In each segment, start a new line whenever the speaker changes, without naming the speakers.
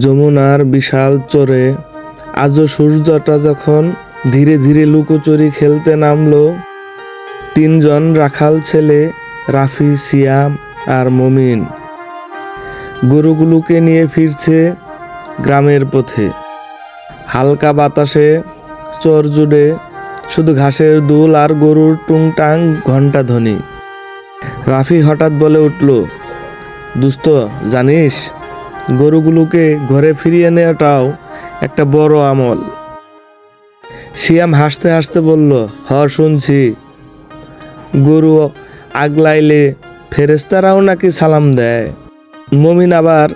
যমুনার বিশাল চরে আজও সূর্যটা যখন ধীরে ধীরে লুকোচুরি খেলতে নামলো, তিনজন রাখাল ছেলে, রাফি, সিয়াম আর মমিন গরুগুলোকে নিয়ে ফিরছে গ্রামের পথে। হালকা বাতাসে চর জুড়ে শুধু ঘাসের দুল আর গরুর টুংটাং ঘণ্টা ধ্বনি। রাফি হঠাৎ বলে উঠল, দুস্ত, জানিস গরুগুলোকে ঘরে ফিরিয়ে নেওয়াটাও একটা বড় আমল। সিয়াম হাসতে হাসতে বলল হ শুনছি। গরু আগলাইলে ফেরেস্তারাও নাকি সালাম দেয়? মমিন আবার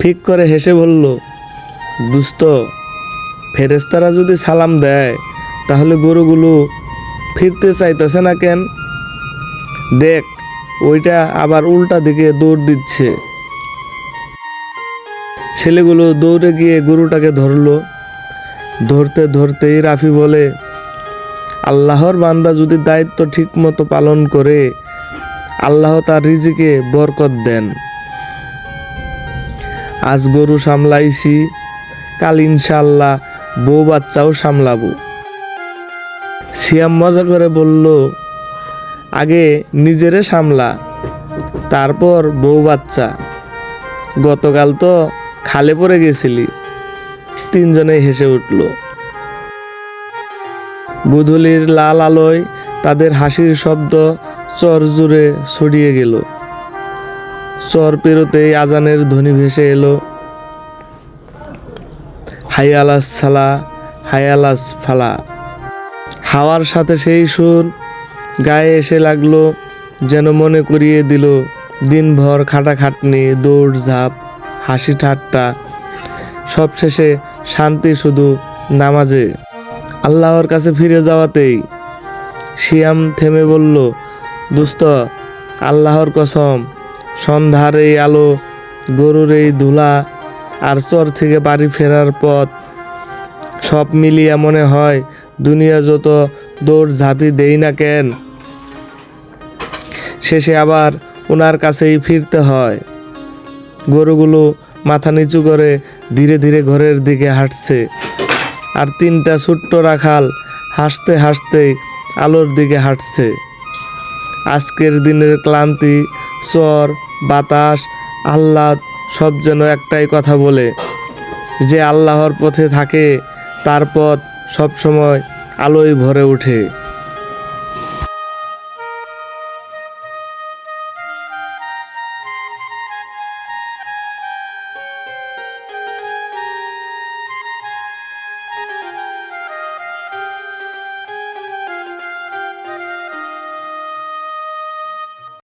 ঠিক করে হেসে বলল, দুস্ত ফেরেস্তারা যদি সালাম দেয়, তাহলে গরুগুলো ফিরতে চাইতেছে না কেন? দেখ, ওইটা আবার উল্টা দিকে দৌড় দিচ্ছে। ছেলেগুলো দৌড়ে গিয়ে গরুটাকে ধরলো। ধরতে ধরতেই রাফি বলে, আল্লাহর বান্দা যদি দায়িত্ব ঠিকমতো পালন করে, আল্লাহ তার রিজিকে বরকত দেন। আজ গরু সামলাইছি, কাল ইনশাল্লাহ বউ বাচ্চাও সামলাবো। সিয়াম মজা করে বলল, আগে নিজেরে সামলা, তারপর বউ বাচ্চা। গতকাল তো খালে পড়ে গেছিলি। তিনজনে হেসে উঠল। গুধুলির লাল আলোয় তাদের হাসির শব্দ চর জুড়ে ছড়িয়ে গেল। চর পেরোতেই আজানের ধ্বনি ভেসে এলো। হাইয়ালাস সালা, হাইয়ালাস ফালা। হাওয়ার সাথে সেই সুর গায়ে এসে লাগল, যেন মনে করিয়ে দিল, দিনভর খাটাখাটনি দৌড় ঝাঁপ হাসি ঠাট্টা। সবশেষে শান্তি শুধু নামাজে। আল্লাহর কাছে ফিরে যাওয়াতেই শিয়াম থেমে বলল, দুস্ত, আল্লাহর কসম, সন্ধ্যার এই আলো, গরুর এই ধুলা আর চর থেকে বাড়ি ফেরার পথ, সব মিলিয়ে মনে হয় দুনিয়া যত দৌড় ঝাঁপি দেই না কেন, শেষে আবার ওনার কাছেই ফিরতে হয়। গরুগুলো মাথা নিচু করে ধীরে ধীরে ঘরের দিকে হাঁটছে। আর তিনটা ছোট্ট রাখাল হাসতে হাসতে আলোর দিকে হাঁটছে। আজকের দিনের ক্লান্তি চর বাতাস, আহ্লাদ সব যেন একটাই কথা বলে, যে আল্লাহর পথে থাকে, তার পথ সবসময় আলোয় ভরে ওঠে।